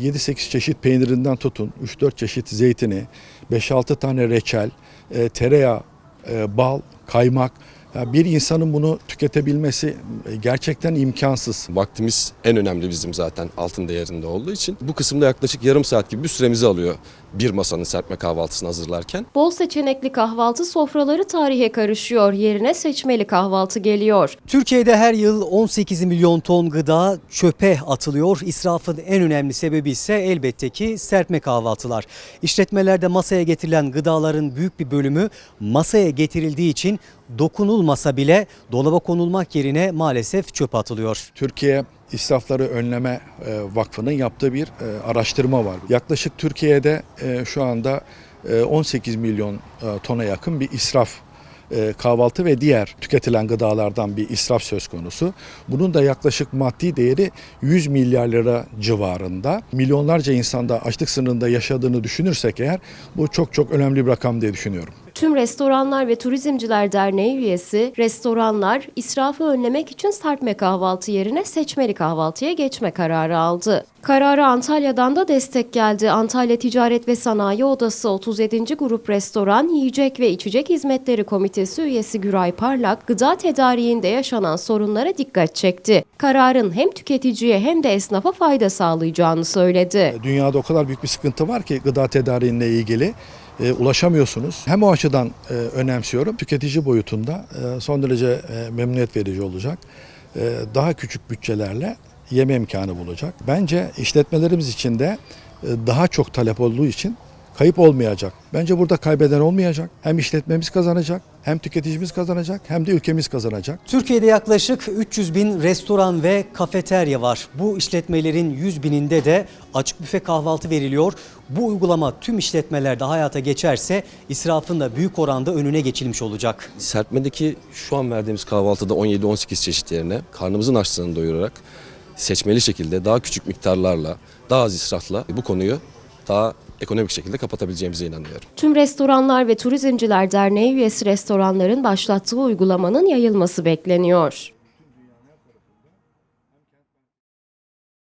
7-8 çeşit peynirinden tutun, 3-4 çeşit zeytini, 5-6 tane reçel, e, tereyağı, e, bal, kaymak. Bir insanın bunu tüketebilmesi e, gerçekten imkansız. Vaktimiz en önemli bizim zaten altın değerinde olduğu için. Bu kısımda yaklaşık yarım saat gibi bir süremizi alıyor bir masanın serpme kahvaltısını hazırlarken. Bol seçenekli kahvaltı sofraları tarihe karışıyor. Yerine seçmeli kahvaltı geliyor. Türkiye'de her yıl 18 milyon ton gıda çöpe atılıyor. İsrafın en önemli sebebi ise elbette ki serpme kahvaltılar. İşletmelerde masaya getirilen gıdaların büyük bir bölümü masaya getirildiği için dokunulmasa bile dolaba konulmak yerine maalesef çöpe atılıyor. Türkiye İsrafları Önleme e, Vakfı'nın yaptığı bir e, araştırma var. Yaklaşık Türkiye'de e, şu anda e, 18 milyon tona yakın bir israf kahvaltı ve diğer tüketilen gıdalardan bir israf söz konusu. Bunun da yaklaşık maddi değeri 100 milyar lira civarında. Milyonlarca insanda açlık sınırında yaşadığını düşünürsek eğer bu çok çok önemli bir rakam diye düşünüyorum. Tüm Restoranlar ve Turizmciler Derneği üyesi restoranlar israfı önlemek için serpme kahvaltı yerine seçmeli kahvaltıya geçme kararı aldı. Karara Antalya'dan da destek geldi. Antalya Ticaret ve Sanayi Odası 37. Grup Restoran Yiyecek ve İçecek Hizmetleri Komitesi üyesi Güray Parlak, gıda tedariğinde yaşanan sorunlara dikkat çekti. Kararın hem tüketiciye hem de esnafa fayda sağlayacağını söyledi. Dünyada o kadar büyük bir sıkıntı var ki gıda tedariğine ilgili e, ulaşamıyorsunuz. Hem o açıdan e, önemsiyorum. Tüketici boyutunda e, son derece e, memnuniyet verici olacak. E, daha küçük bütçelerle yeme imkanı bulacak. Bence işletmelerimiz için de e, daha çok talep olduğu için kayıp olmayacak. Bence burada kaybeden olmayacak. Hem işletmemiz kazanacak, hem tüketicimiz kazanacak, hem de ülkemiz kazanacak. Türkiye'de yaklaşık 300 bin restoran ve kafeterya var. Bu işletmelerin 100 bininde de açık büfe kahvaltı veriliyor. Bu uygulama tüm işletmelerde hayata geçerse israfın da büyük oranda önüne geçilmiş olacak. Serpmedeki şu an verdiğimiz kahvaltıda 17-18 çeşit yerine karnımızın açlığını doyurarak seçmeli şekilde daha küçük miktarlarla, daha az israfla bu konuyu daha ekonomik şekilde kapatabileceğimize inanıyorum. Tüm Restoranlar ve Turizmciler Derneği üyesi restoranların başlattığı uygulamanın yayılması bekleniyor.